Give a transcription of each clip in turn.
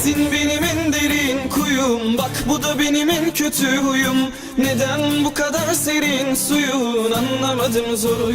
Sensin benim en derin kuyum. Bak bu da benim en kötü huyum. Neden bu kadar serin suyun? Anlamadım zor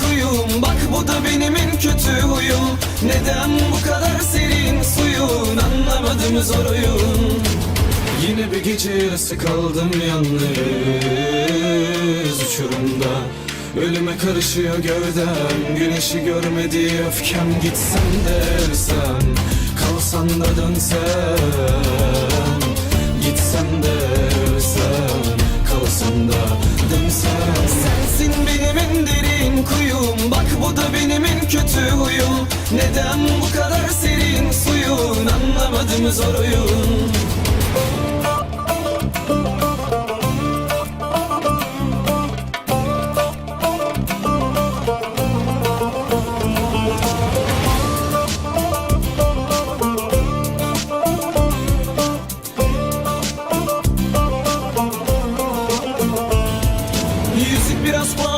kuyum. Bak bu da benim en kötü huyum Neden bu kadar serin suyun? Anlamadım zor oyun Yine bir gece yarısı kaldım yalnız uçurumda. Ölüme karışıyor gövdem. Güneşi görmedi öfkem Gitsen de ölsem. Kalsan da dönsem. Gitsem de ölsem. Kalsam da dönsem. Sensin benim en derin kuyum. Bak bu da benim en kötü huyum Neden bu kadar serin suyun? Anlamadım zor oyun biraz ve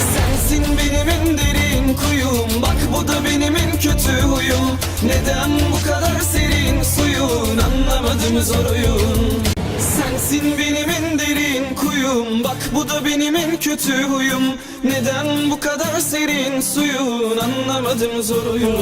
Sensin benim en derin kuyum. Bak bu da benim en kötü huyum. Neden bu kadar serin suyun? Anlamadım zor oyun. Sensin benim en derin kuyum. Bak bu da benim en kötü huyum. Neden bu kadar serin suyun? Anlamadım zor oyun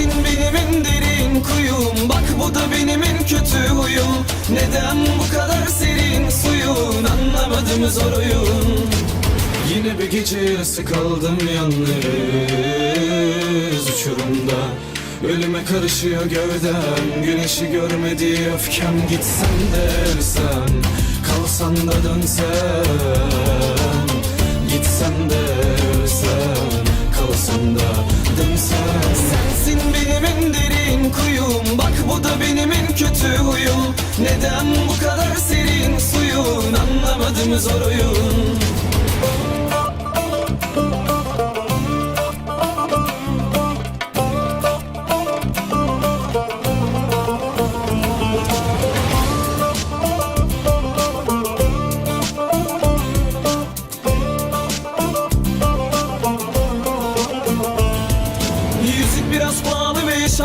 Sensin benim en derin kuyum. Bak bu da benim en kötü huyum. Neden bu kadar serin suyun? Anlamadım zor oyun. Yine bir gece yarısı kaldım yalnız uçurumda. Ölüme karışıyor gövdem. Güneşi görmedi öfkem Gitsem de ölsem. Kalsan da dönsem bu da benim en kötü huyum Neden bu kadar serin suyun? Anlamadım zor oyun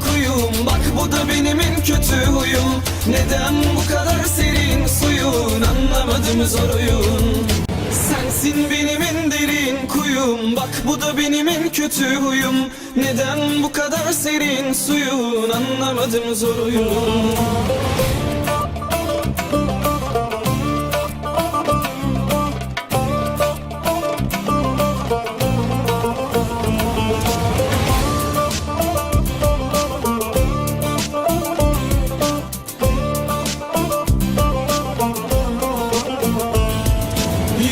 kuyum. Bak bu da benim en kötü huyum. Neden bu kadar serin suyun? Anlamadım zor oyun Sensin benim en derin kuyum. Bak bu da benim en kötü huyum. Neden bu kadar serin suyun? Anlamadım zor oyun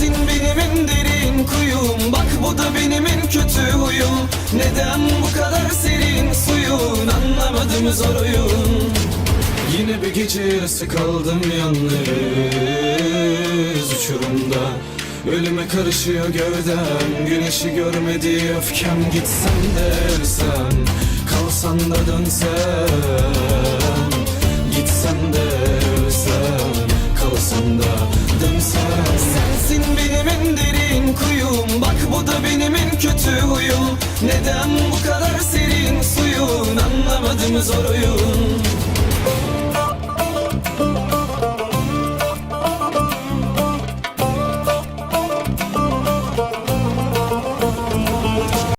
Sensin benim en derin kuyum. Bak bu da benim en kötü huyum. Neden bu kadar serin suyun? Anlamadım zor oyun. Yine bir gece yarısı kaldım yalnız uçurumda. Ölüme karışıyor gövdem. Güneşi görmedi öfkem Gitsen de ölsem. Kalsan da dönsem. Gitsen de ölsem. Kalsan da dönsem Sensin benim en derin kuyum. Bak bu da benim en kötü huyum. Neden bu kadar serin suyun? Anlamadım zor oyun